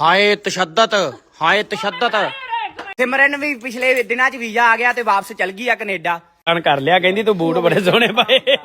ਹਾਏ ਤਸ਼ੱਦਦ ਹਾਏ ਤਸ਼ੱਦਦ। ਸਿਮਰਨ ਵੀ ਪਿਛਲੇ ਦਿਨਾਂ 'ਚ ਵੀਜ਼ਾ ਆ ਗਿਆ ਤੇ ਵਾਪਸ ਚਲ ਗਈ ਆ ਕੈਨੇਡਾ। ਕਰ ਲਿਆ ਕਹਿੰਦੀ ਤੂੰ ਬੂਟ ਬੜੇ ਸੋਹਣੇ ਪਾਏ।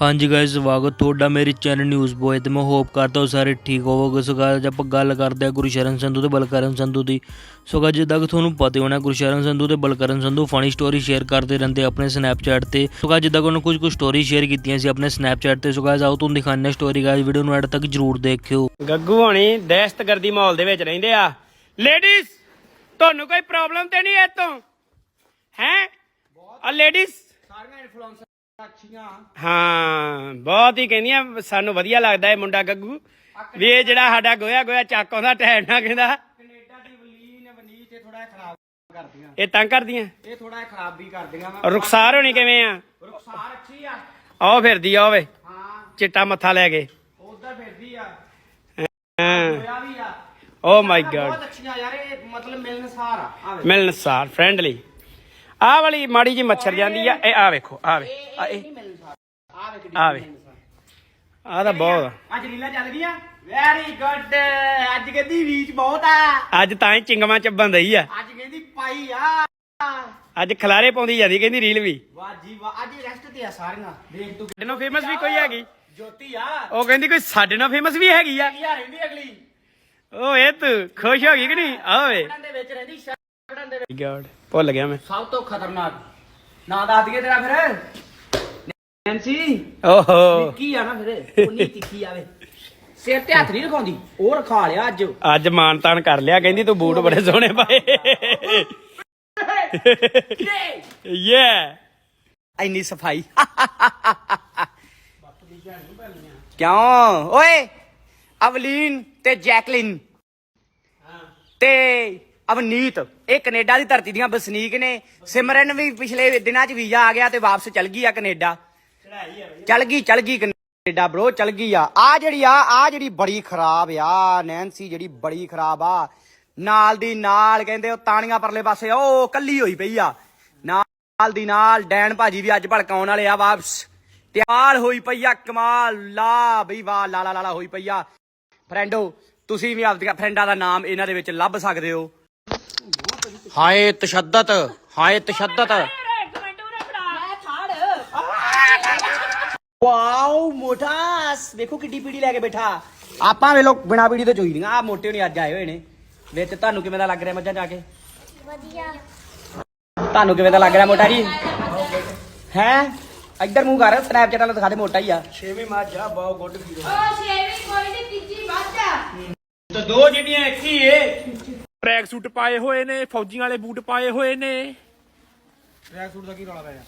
ਹਾਂਜੀ ਗਾਇਸ ਸਵਾਗਤ ਤੁਹਾਡਾ ਮੇਰੇ ਚੈਨਲ ਨਿਊਜ਼ ਬੋਏ ਤੇ। ਮੈਂ ਹੋਪ ਕਰਦਾ ਹਾਂ ਸਾਰੇ ਠੀਕ ਹੋਵੋਗੇ। ਸੋ guys, ਆਪਾਂ ਗੱਲ ਕਰਦੇ ਹਾਂ ਗੁਰਸ਼ਰਨ ਸੰਧੂ ਤੇ ਬਲਕਰਨ ਸੰਧੂ ਦੀ। ਸੋ guys, ਜਿੱਦਾਂ ਕਿ ਤੁਹਾਨੂੰ ਪਤਾ ਹੋਣਾ ਗੁਰਸ਼ਰਨ ਸੰਧੂ ਤੇ Balkaran Sandhu funny story share ਕਰਦੇ ਰਹਿੰਦੇ ਆਪਣੇ ਸਨੈਪਚੈਟ ਤੇ। ਸੋ guys, ਜਿੱਦਾਂ ਕਿ ਉਹਨਾਂ ਕੁਝ ਕੁ ਸਟੋਰੀ ਸ਼ੇਅਰ ਕੀਤੀਆਂ ਸੀ ਆਪਣੇ ਸਨੈਪਚੈਟ ਤੇ। ਸੋ guys, ਆਓ ਤੁਹਾਨੂੰ ਦਿਖਾਉਂਦੇ ਸਟੋਰੀ ਗਾਇਸ ਵੀਡੀਓ ਨੂੰ ਐਡ ਤੱਕ ਜਰੂਰ ਦੇਖਿਓ। ਗੱਗੂ ਹੋਣੀ ਦਹਿਸ਼ਤਗਰਦੀ ਮਾਹੌਲ ਦੇ ਵਿੱਚ ਰਹਿੰਦੇ ਆ। ਲੇਡੀਜ਼ ਤੁਹਾਨੂੰ ਕੋਈ ਪ੍ਰੋਬਲਮ ਤੇ ਨਹੀਂ ਇਹ ਤੋਂ ਹੈ? ਆ ਲੇਡੀਜ਼ ਸਾਰੀਆਂ ਇਨਫਲੂਐਂਸਰ ਹਾਂ ਬਹੁਤ ਹੀ ਕਹਿੰਦੀਆਂ ਸਾਨੂੰ ਵਧੀਆ ਲੱਗਦਾ ਇਹ ਮੁੰਡਾ ਗੱਗੂ। ਵੀ ਇਹ ਜਿਹੜਾ ਸਾਡਾ ਗੋਇਆ ਗੋਇਆ ਚੱਕ ਆਉਂਦਾ ਟਾਈਮ ਨਾ ਕਹਿੰਦਾ। ਕੈਨੇਡਾ ਦੀ ਵਲੀਨ ਵਨੀ ਤੇ ਥੋੜਾ ਖਰਾਬ ਕਰਦੀਆਂ। ਇਹ ਤੰਗ ਕਰਦੀਆਂ? ਇਹ ਥੋੜਾ ਖਰਾਬ ਵੀ ਕਰਦੀਆਂ ਰੁਖਸਾਰ ਹੋਣੀ ਕਿਵੇਂ ਆ? ਰੁਖਸਾਰ ਅੱਛੀ ਆ। ਆਓ ਫਿਰਦੀ ਆ ਓਵੇ। ਹਾਂ। ਚਿੱਟਾ ਮੱਥਾ ਲੈ ਕੇ। ਉਧਰ ਫਿਰਦੀ ਆ। ਆ। ਓ ਮਾਈ ਗॉड ਬਹੁਤ ਅੱਛੀਆਂ ਯਾਰ ਇਹ ਮਤਲਬ ਮਿਲਨਸਾਰ ਆ। ਆਵੇ ਮਿਲਨਸਾਰ ਫ੍ਰੈਂਡਲੀ ਆਹ ਵਾਲੀ ਮਾੜੀ ਜੀ ਮੱਛਰ ਜਾਂਦੀ ਆ ਇਹ ਆ ਵੇਖੋ ਆ ਵੇ। ਆ ਇਹ ਆ ਵੇ। ਆ ਤਾਂ ਬਹੁਤ ਆ। ਅੱਜ ਰੀਲਾਂ ਚੱਲ ਗਈਆਂ। ਵੈਰੀ ਗੁੱਡ ਅੱਜ ਕਹਿੰਦੀ ਰੀਚ ਬਹੁਤ ਆ। ਅੱਜ ਤਾਂ ਹੀ ਚਿੰਗਮਾਂ ਚੱਬਣ ਦਈ ਆ। ਅੱਜ ਕਹਿੰਦੀ ਪਾਈ ਆ। ਅੱਜ ਖਲਾਰੇ ਪਾਉਂਦੀ ਜਾਂਦੀ ਕਹਿੰਦੀ ਰੀਲ ਵੀ। ਵਾਹ ਜੀ ਵਾਹ ਅੱਜ ਰੈਸਟ ਤੇ ਆ ਸਾਰੀਆਂ। ਦੇਖ ਤੂੰ ਸਾਡੇ ਨਾਲ ਫੇਮਸ ਵੀ ਕੋਈ ਹੈਗੀ? ਜੋਤੀ ਆ। ਉਹ ਕਹਿੰਦੀ ਕੋਈ ਸਾਡੇ ਨਾਲ ਫੇਮਸ ਵੀ ਹੈਗੀ ਆ। ਕੀ ਆ ਰਹਿੰਦੀ ਅਗਲੀ। ਓ ਇਹ ਤੂੰ ਖੁਸ਼ ਹੋ ਗਈ ਕਿ ਨਹੀਂ? ਆਵੇ ਸ਼ਕੜਾਂ ਦੇ ਵਿੱਚ ਰਹਿੰਦੀ ਸ਼ਕੜਾਂ ਦੇ ਵਿੱਚ ਭੁੱਲ ਗਿਆ ਮੈਂ। ਸਭ ਤੋਂ ਖਤਰਨਾਕ। ਨਾਂ ਦੱਸ ਦਈਏ ਤੇਰਾ ਫਿਰ। ਨੈਂਸੀ ਓਹੋ। ਕੀ ਆ ਨਾ ਫਿਰ ਉਨੀ ਤਿੱਖੀ ਆਵੇ ਸਿਰ ਤੇ ਹੱਥ ਨਹੀਂ ਰਖਾਉਂਦੀ ਉਹ ਰਖਾ ਲਿਆ ਅੱਜ। ਅੱਜ ਮਾਨ ਤਾਨ ਕਰ ਲਿਆ ਕਹਿੰਦੀ ਤੂੰ ਬੂਟ ਬੜੇ ਸੋਹਣੇ ਪਾਏ। ਯੇ ਇੰਨੀ ਸਫ਼ਾਈ। ਕਿਉਂ? ਓਏ ਅਵਲੀਨ ਤੇ ਜੈਕਲਿਨ। ਤੇ ਅਵਨੀਤ, ਇਹ ਕੈਨੇਡਾ ਦੀ ਧਰਤੀ ਦੀਆਂ ਵਸਨੀਕ ਨੇ। ਸਿਮਰਨ ਵੀ ਪਿਛਲੇ ਦਿਨਾਂ 'ਚ ਵੀਜ਼ਾ ਆ ਗਿਆ ਤੇ ਵਾਪਸ ਚਲ ਗਈ ਆ ਕੈਨੇਡਾ। ਚਲ ਗਈ ਚਲ ਗਈ ਕੈਨੇਡਾ ਬ్రో ਚਲ ਗਈ ਆ। ਆ ਜਿਹੜੀ ਆ ਆ ਜਿਹੜੀ ਬੜੀ ਖਰਾਬ ਆ ਨੈਂਸੀ ਜਿਹੜੀ ਬੜੀ ਖਰਾਬ ਆ। ਨਾਲ ਦੀ ਨਾਲ ਕਹਿੰਦੇ ਉਹ ਤਾਣੀਆਂ ਪਰਲੇ ਪਾਸੇ, ਉਹ ਕੱਲੀ ਹੋਈ ਪਈ ਆ। ਨਾਲ ਦੀ ਨਾਲ ਡੈਨ ਭਾਜੀ ਵੀ ਅੱਜ ਭੜਕਾਉਣ ਵਾਲੇ ਆ ਵਾਪਸ। ਤੇ ਹੋਈ ਪਈ ਆ, ਕਮਾਲ, ਲਾ ਬਈ ਵਾਹ, ਲਾ ਲਾ ਲਾ ਲਾ ਹੋਈ ਪਈ ਆ। ਫਰੈਂਡੋ, ਤੁਸੀਂ ਵੀ ਆਪਦੀਆਂ ਫਰੈਂਡਾਂ ਦਾ ਨਾਮ ਇਹਨਾਂ ਦੇ ਵਿੱਚ ਲੱਭ ਸਕਦੇ ਹੋ। ਹਾਏ ਤਸ਼ੱਦਦ ਹਾਏ ਤਸ਼ੱਦਦ। ਵਾਓ ਮੋਟਾਸ ਵੇਖੋ ਕਿੱਡੀ ਪੀੜੀ ਲੈ ਕੇ ਬੈਠਾ। ਆਪਾਂ ਵੇਲੋ ਬਿਨਾ ਪੀੜੀ ਤੋਂ ਚੋਈ ਦੀਆਂ ਆ ਮੋਟੇ ਹੋਣੀ ਅੱਜ ਆਏ ਹੋਏ ਨੇ। ਵਿੱਚ ਤੁਹਾਨੂੰ ਕਿਵੇਂ ਦਾ ਲੱਗ ਰਿਹਾ ਮੱਝਾਂ ਜਾ ਕੇ? ਵਧੀਆ। ਤੁਹਾਨੂੰ ਕਿਵੇਂ ਦਾ ਲੱਗ ਰਿਹਾ ਮੋਟਾ ਜੀ? ਹੈ? ਇੱਧਰ ਮੂੰਹ ਕਰ ਸਨੈਪਚੈਟ ਵਾਲਾ ਦਿਖਾ ਦੇ ਮੋਟਾ ਹੀ ਆ। ਛੇਵੇਂ ਮੱਝ ਆ ਬਾਓ ਗੁੱਡ ਫੀਲ ਉਹ ਛੇਵੀਂ ਕੋਈ ਨਹੀਂ ਤੀਜੀ ਆ। ਤੇ ਦੋ ਜਿਹੜੀਆਂ ਇੱਕ ਹੀ ਏ। ਟਰੈਕ ਸੂਟ ਪਾਏ ਹੋਏ ਨੇ ਫੌਜੀਆਂ ਵਾਲੇ ਬੂਟ ਪਾਏ ਹੋਏ ਨੇ। ਟਰੈਕ ਸੂਟ ਦਾ ਕੀ ਰੌਲਾ ਪਿਆ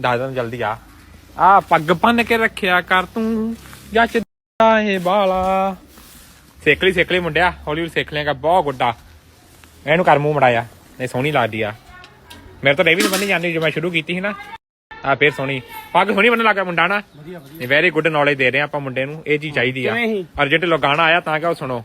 ਦੱਸ ਦਿਨ ਜਲਦੀ ਆ। ਆ ਪੱਗ ਬੰਨ ਕੇ ਰੱਖਿਆ ਕਰ ਤੂੰ ਜੱਚਦਾ ਏ ਬਾਲਾ ਸਿੱਖ ਲਈ ਸਿੱਖ ਲਈ ਮੁੰਡਿਆ ਹੌਲੀ ਹੌਲੀ ਸਿੱਖ ਲੇਗਾ ਬਹੁਤ ਗੁੱਡਾ। ਇਹਨੂੰ ਕਰ ਮੂੰਹ ਮੜਾਇਆ ਇਹ ਸੋਹਣੀ ਲੱਗਦੀ ਆ। ਮੇਰੇ ਤਾਂ ਇਹ ਵੀ ਬੰਨੀ ਜਾਂਦੀ ਜਦੋਂ ਮੈਂ ਸ਼ੁਰੂ ਕੀਤੀ ਸੀ ਨਾ। ਆ ਫੇਰ ਸੋਹਣੀ। ਪੱਗ ਸੋਹਣੀ ਬੰਨਣ ਲੱਗਾ ਮੁੰਡਾ ਨਾ ਵਧੀਆ ਵੈਰੀ ਗੁੱਡ ਨੌਲੇਜ ਦੇ ਰਹੇ ਆ ਆਪਾਂ ਮੁੰਡੇ ਨੂੰ ਇਹ ਚੀਜ਼ ਚਾਹੀਦੀ ਆ? ਅਰਜੈਂਟ ਲੋ ਗਾਣਾ ਆਇਆ ਤਾਂ ਕਿ ਉਹ ਸੁਣੋ।